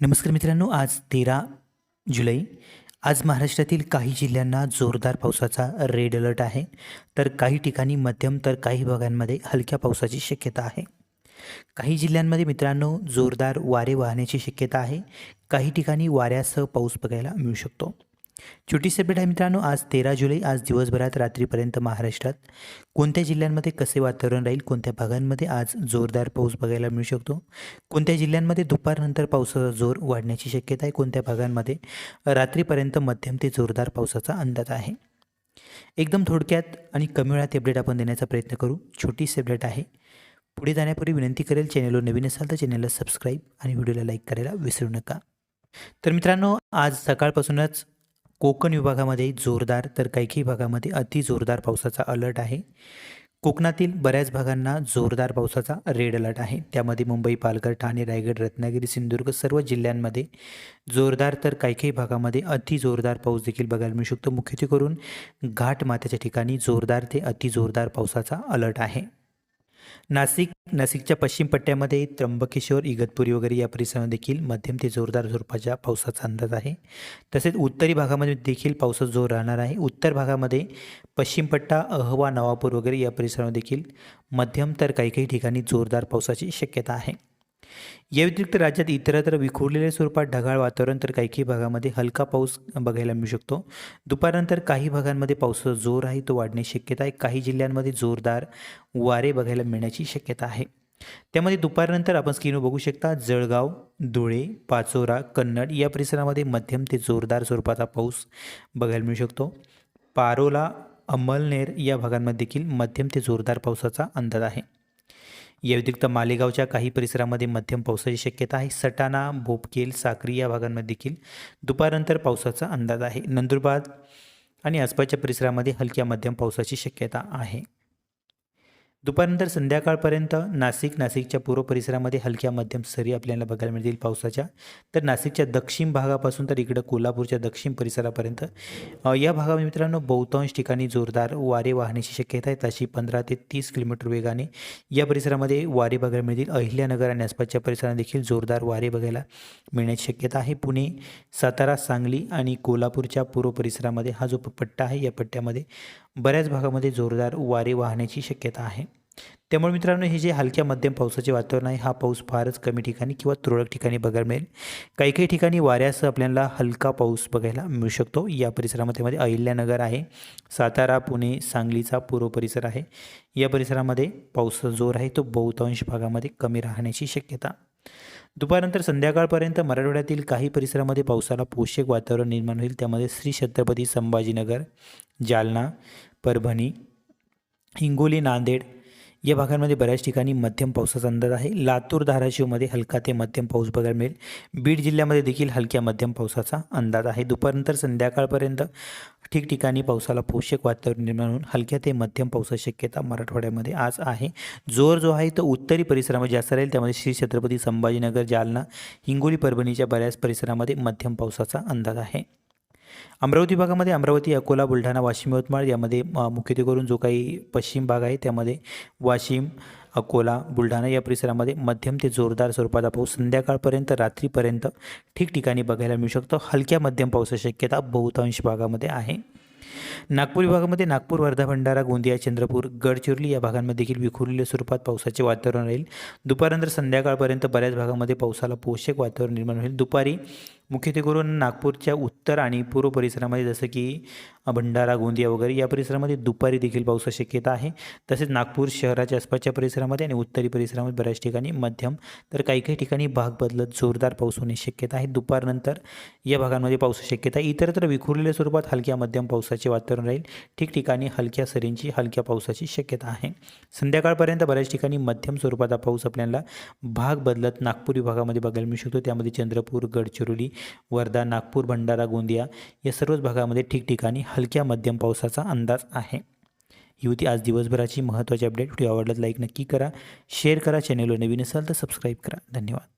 नमस्कार मित्रांनो आज तेरा जुलै. आज महाराष्ट्रातील काही जिल्ह्यांना जोरदार पावसाचा रेड अलर्ट आहे. तर काही ठिकाणी मध्यम तर काही भागांमध्ये हलक्या पावसाची शक्यता आहे. काही जिल्ह्यांमध्ये मित्रांनो जोरदार वारे वाहण्याची शक्यता आहे. काही ठिकाणी वाऱ्यासह पाऊस बघायला मिळू शकतो. छोटी सेपरेट आहे मित्रांनो आज तेरा जुलै आज दिवसभरात रात्रीपर्यंत महाराष्ट्रात कोणत्या जिल्ह्यांमध्ये कसे वातावरण राहील कोणत्या भागांमध्ये आज जोरदार पाऊस बघायला मिळू शकतो कोणत्या जिल्ह्यांमध्ये दुपारनंतर पावसाचा जोर वाढण्याची शक्यता आहे कोणत्या भागांमध्ये रात्रीपर्यंत मध्यम ते जोरदार पावसाचा अंदाज आहे. एकदम थोडक्यात आणि कमी वेळात अपडेट आपण देण्याचा प्रयत्न करू. छोटी सेपरेट आहे. पुढे जाण्यापूर्वी विनंती करेल चॅनलवर नवीन असाल तर चॅनलला सबस्क्राईब आणि व्हिडिओला लाईक करायला विसरू नका. तर मित्रांनो आज सकाळपासूनच कोकण विभागामध्ये जोरदार तर काही काही भागामध्ये अति जोरदार पावसाचा अलर्ट आहे. कोकणातील बऱ्याच भागांना जोरदार पावसाचा रेड अलर्ट आहे. त्यामध्ये मुंबई पालघर ठाणे रायगड रत्नागिरी सिंधुदुर्ग सर्व जिल्ह्यांमध्ये जोरदार तर काही काही भागामध्ये अति जोरदार पाऊस देखील बघायला मिळू शकतो. मुख्यत्वे करून घाट माथ्याच्या ठिकाणी जोरदार ते अति जोरदार पावसाचा अलर्ट आहे. नाशिक नाशिकच्या पश्चिम पट्ट्यामध्ये त्र्यंबकेश्वर इगतपुरी वगैरे या परिसरामध्ये देखील मध्यम ते जोरदार स्वरूपाच्या पावसाचा अंदाज आहे. तसेच उत्तरी भागामध्ये देखील पावसाचा जोर राहणार आहे. उत्तर भागामध्ये पश्चिम पट्टा अहवा नवापूर वगैरे या परिसरामध्ये देखील मध्यम तर काही काही ठिकाणी जोरदार पावसाची शक्यता आहे. या व्यतिरिक्त राज्यात इतरत्र विखुरलेल्या स्वरूपात ढगाळ वातावरण तर काही काही भागामध्ये हलका पाऊस बघायला मिळू शकतो. दुपारनंतर काही भागांमध्ये पावसाचा जोर आहे तो वाढण्याची शक्यता आहे. काही जिल्ह्यांमध्ये जोरदार वारे बघायला मिळण्याची शक्यता आहे. त्यामध्ये दुपारनंतर आपण स्क्रीनवर बघू शकता जळगाव धुळे पाचोरा कन्नड या परिसरामध्ये मध्यम ते जोरदार स्वरूपाचा पाऊस बघायला मिळू शकतो. पारोला अमलनेर या भागांमध्ये देखील मध्यम ते जोरदार पावसाचा अंदाज आहे. या व्यतिरिक्त मालेगावच्या काही परिसरामध्ये मध्यम पावसाची शक्यता आहे. सटाणा भोपकेल साक्री या भागांमध्ये देखील दुपारनंतर पावसाचा अंदाज आहे. नंदुरबार आणि आसपासच्या परिसरामध्ये हलक्या मध्यम पावसाची शक्यता आहे. दुपारनंतर संध्याकाळपर्यंत नाशिक नाशिकच्या पूर्व परिसरामध्ये हलक्या मध्यम सरी आपल्याला बघायला मिळतील पावसाच्या. तर नाशिकच्या दक्षिण भागापासून तर इकडं कोल्हापूरच्या दक्षिण परिसरापर्यंत. या भागामध्ये मित्रांनो बहुतांश ठिकाणी जोरदार वारे वाहण्याची शक्यता आहे. तशी पंधरा ते तीस किलोमीटर वेगाने या परिसरामध्ये वारे बघायला मिळतील. अहिल्यानगर आणि आसपासच्या परिसरात देखील जोरदार वारे बघायला मिळण्याची शक्यता आहे. पुणे सातारा सांगली आणि कोल्हापूरच्या पूर्व परिसरामध्ये हा जो पट्टा आहे या पट्ट्यामध्ये बऱ्याच भागामध्ये जोरदार वारे वाहण्याची शक्यता आहे. त्यामुळे मित्रांनो हे जे हलक्या मध्यम पावसाचे वातावरण आहे हा पाऊस फारच कमी ठिकाणी किंवा तुरळक ठिकाणी बघायला मिळेल. काही काही ठिकाणी वाऱ्यासह आपल्याला हलका पाऊस बघायला मिळू शकतो. या परिसरामध्ये मध्ये अहिल्यानगर आहे सातारा पुणे सांगलीचा पूर्व परिसर आहे. या परिसरामध्ये पाऊस जोर आहे तो बहुतांश भागामध्ये कमी राहण्याची शक्यता. दुपारनंतर संध्याकाळपर्यंत मराठवाड्यातील काही परिसरामध्ये पावसाला पोषक वातावरण निर्माण होईल. त्यामध्ये श्री छत्रपती संभाजीनगर जालना परभणी हिंगोली नांदेड या भागांमध्ये बऱ्याच ठिकाणी मध्यम पावसाचा अंदाज आहे. लातूर धाराशिवमध्ये हलका ते मध्यम पाऊस बघायला मिळेल. बीड जिल्ह्यामध्ये देखील हलक्या मध्यम पावसाचा अंदाज आहे. दुपारनंतर संध्याकाळपर्यंत ठिकठिकाणी पावसाला पोषक वातावरण निर्माण होऊन हलक्या ते मध्यम पावसाची शक्यता मराठवाड्यामध्ये आज आहे. जोर जो आहे तो उत्तरी परिसरामध्ये जास्त राहील. त्यामध्ये श्री छत्रपती संभाजीनगर जालना हिंगोली परभणीच्या बऱ्याच परिसरामध्ये मध्यम पावसाचा अंदाज आहे. अमरावती भागामध्ये अमरावती अकोला बुलढाणा वाशिम यवतमाळ यामध्ये मुख्यत्वे करून जो काही पश्चिम भाग आहे त्यामध्ये वाशिम अकोला बुलढाणा या परिसरामध्ये मध्यम ते जोरदार स्वरूपाचा पाऊस संध्याकाळपर्यंत रात्रीपर्यंत ठिकठिकाणी बघायला मिळू शकतो. हलक्या मध्यम पावसाची शक्यता बहुतांश भागामध्ये आहे. नागपूर विभागामध्ये नागपूर वर्धा भंडारा गोंदिया चंद्रपूर गडचिरोली या भागांमध्ये देखील विखुरलेल्या स्वरूपात पावसाचे वातावरण राहील. दुपारनंतर संध्याकाळपर्यंत बऱ्याच भागामध्ये पावसाला पोषक वातावरण निर्माण होईल. दुपारी मुख्यत्वे करून नागपूरच्या उत्तर आणि पूर्व परिसरामध्ये जसं की भंडारा गोंदिया वगैरे या परिसरामध्ये दुपारी देखील पावसाची शक्यता आहे. तसेच नागपूर शहराच्या आसपासच्या परिसरामध्ये आणि उत्तरी परिसरामध्ये बऱ्याच ठिकाणी मध्यम तर काही काही ठिकाणी भाग बदलत जोरदार पाऊस होण्याची शक्यता आहे. दुपारनंतर या भागांमध्ये पावसाची शक्यता आहे. इतरत्र विखुरलेल्या स्वरूपात हलक्या मध्यम पावसाचे वातावरण राहील. ठिकठिकाणी हलक्या सरींची हलक्या पावसाची शक्यता आहे. संध्याकाळपर्यंत बऱ्याच ठिकाणी मध्यम स्वरूपाचा पाऊस आपल्याला भाग बदलत नागपूर विभागामध्ये बघायला मिळू शकतो. त्यामध्ये चंद्रपूर गडचिरोली वर्धा नागपूर भंडारा गोंदिया या सर्वच भागामध्ये ठिकठिकाणी हलक्या मध्यम पावसाचा अंदाज आहे. ही होती आज दिवसभराची महत्त्वाची अपडेट व्हिडिओ आवडल्यास लाईक नक्की करा शेअर करा चॅनलवर नवीन असाल तर सबस्क्राईब करा. धन्यवाद.